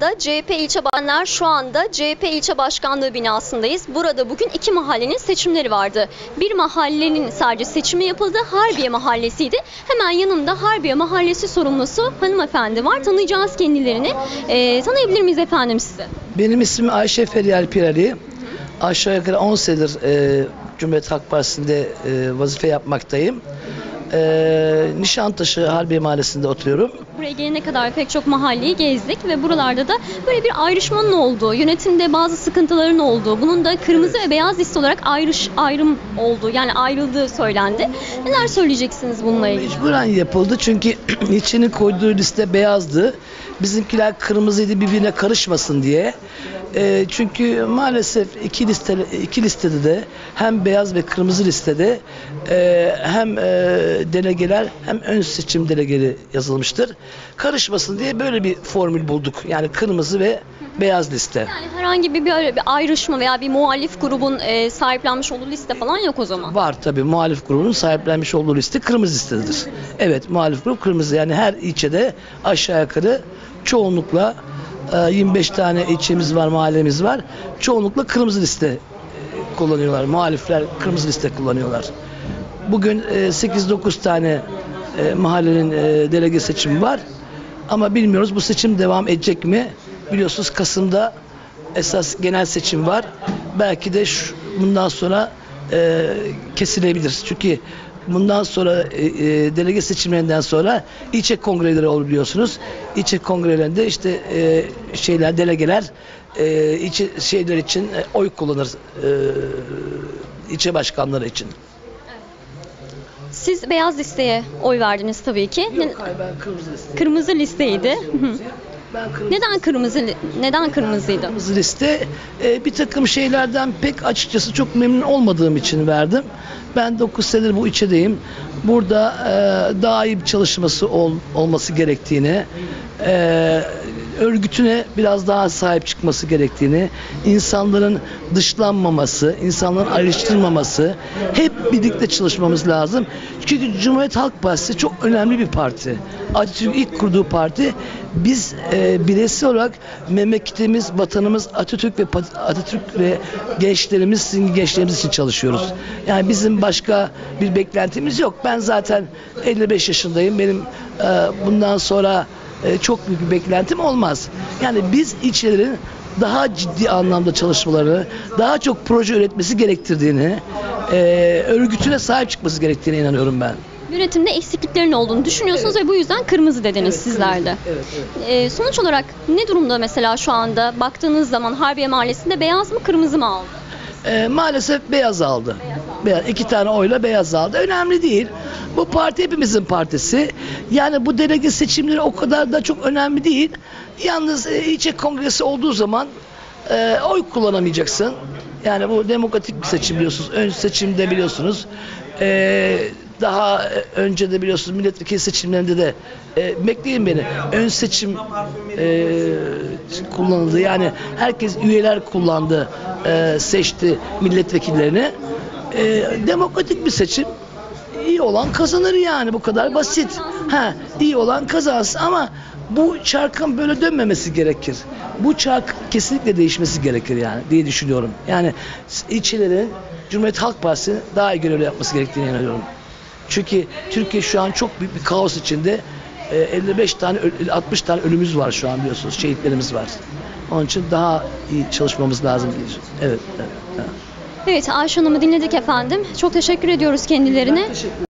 anda CHP ilçe başkanlar şu anda CHP ilçe başkanlığı binasındayız. Burada bugün iki mahallenin seçimleri vardı. Bir mahallenin sadece seçimi yapıldı. Harbiye mahallesiydi. Hemen yanımda Harbiye mahallesi sorumlusu hanımefendi var. Tanıyacağız kendilerini. Ee, tanıyabilir miyiz efendim sizi? Benim ismim Ayşe Feryal Pirali. Aşağı yukarı 10 senedir e, Cumhuriyet Halk Partisi'nde e, vazife yapmaktayım. E, Nişantaşı Harbiye Mahallesi'nde oturuyorum. Buraya gelene kadar pek çok mahalleyi gezdik ve buralarda da böyle bir ayrışmanın olduğu, yönetimde bazı sıkıntıların olduğu, bunun da kırmızı ve beyaz liste olarak ayrış ayrım olduğu, yani ayrıldığı söylendi. Neler söyleyeceksiniz bununla ilgili? Mecburen yapıldı çünkü içinin koyduğu liste beyazdı. Bizimkiler kırmızıydı birbirine karışmasın diye. E, çünkü maalesef iki liste iki listede de hem beyaz ve kırmızı listede e, hem e, delegeler hem ön seçim delegeli yazılmıştır. Karışmasın diye böyle bir formül bulduk. Yani kırmızı ve beyaz liste. Yani herhangi bir böyle bir ayrışma veya bir muhalif grubun e, sahiplenmiş olduğu liste falan yok o zaman. Var tabii muhalif grubunun sahiplenmiş olduğu liste kırmızı listedir. Evet muhalif grup kırmızı yani her ilçede aşağı yukarı çoğunlukla e, 25 tane ilçemiz var mahallemiz var. Çoğunlukla kırmızı liste e, kullanıyorlar. Muhalifler kırmızı liste kullanıyorlar. Bugün e, 8-9 tane e, mahallenin e, delege seçimi var. Ama bilmiyoruz bu seçim devam edecek mi? Biliyorsunuz Kasım'da esas genel seçim var. Belki de şu, bundan sonra e, kesilebilir. Çünkü bundan sonra e, e, delege seçimlerinden sonra ilçe kongreleri olur biliyorsunuz. İlçe kongrelerinde işte e, şeyler delegeler e, ilçe şeyler için e, oy kullanır e, ilçe başkanları için. Siz beyaz listeye oy verdiniz tabii ki. Yok hayır ben kırmızı liste. Kırmızı listeydi. Hı hı. Ben kırmızı neden kırmızı neden kırmızıydı? Kırmızı liste e, bir takım şeylerden pek açıkçası çok memnun olmadığım için verdim. Ben 9 senedir bu içedeyim. Burada e, daha iyi bir çalışması ol, olması gerektiğini, e, örgütüne biraz daha sahip çıkması gerektiğini, insanların dışlanmaması, insanların ayrıştırmaması, hep birlikte çalışmamız lazım. Çünkü Cumhuriyet Halk Partisi çok önemli bir parti. Atatürk ilk kurduğu parti. Biz e, bireysel olarak memleketimiz, vatanımız Atatürk ve Atatürk ve gençlerimiz, sizin gençlerimiz için çalışıyoruz. Yani bizim başka bir beklentimiz yok. Ben zaten 55 yaşındayım. Benim e, bundan sonra e, çok büyük bir beklentim olmaz. Yani biz ilçelerin daha ciddi anlamda çalışmaları, daha çok proje üretmesi gerektirdiğini, e, örgütüne sahip çıkması gerektiğine inanıyorum ben. Yönetimde eksikliklerin olduğunu düşünüyorsunuz ve bu yüzden kırmızı dediniz sizler de. Evet, evet. Ee, sonuç olarak ne durumda mesela şu anda baktığınız zaman Harbiye Mahallesi'nde beyaz mı kırmızı mı aldı? E, maalesef beyaz aldı. Beyaz, iki tane oyla beyaz aldı. Önemli değil. Bu parti hepimizin partisi. Yani bu delege seçimleri o kadar da çok önemli değil. Yalnız e, ilçe kongresi olduğu zaman e, oy kullanamayacaksın. Yani bu demokratik bir seçim biliyorsunuz. Ön seçimde biliyorsunuz. E, daha e, önce de biliyorsunuz milletvekili seçimlerinde de e, bekleyin beni. Ön seçim e, kullanıldı. Yani herkes üyeler kullandı, e, seçti milletvekillerini. E, demokratik bir seçim. İyi olan kazanır yani bu kadar basit. Ha, iyi olan kazansın ama bu çarkın böyle dönmemesi gerekir. Bu çark kesinlikle değişmesi gerekir yani diye düşünüyorum. Yani ilçelerin Cumhuriyet Halk Partisi daha iyi görevli yapması gerektiğine inanıyorum. Çünkü Türkiye şu an çok büyük bir kaos içinde. E, 55 tane, ö- 60 tane ölümümüz var şu an biliyorsunuz. Şehitlerimiz var. Onun için daha iyi çalışmamız lazım. Evet, evet, evet. Evet Ayşe Hanım'ı dinledik efendim. Çok teşekkür ediyoruz kendilerine. Teşekkür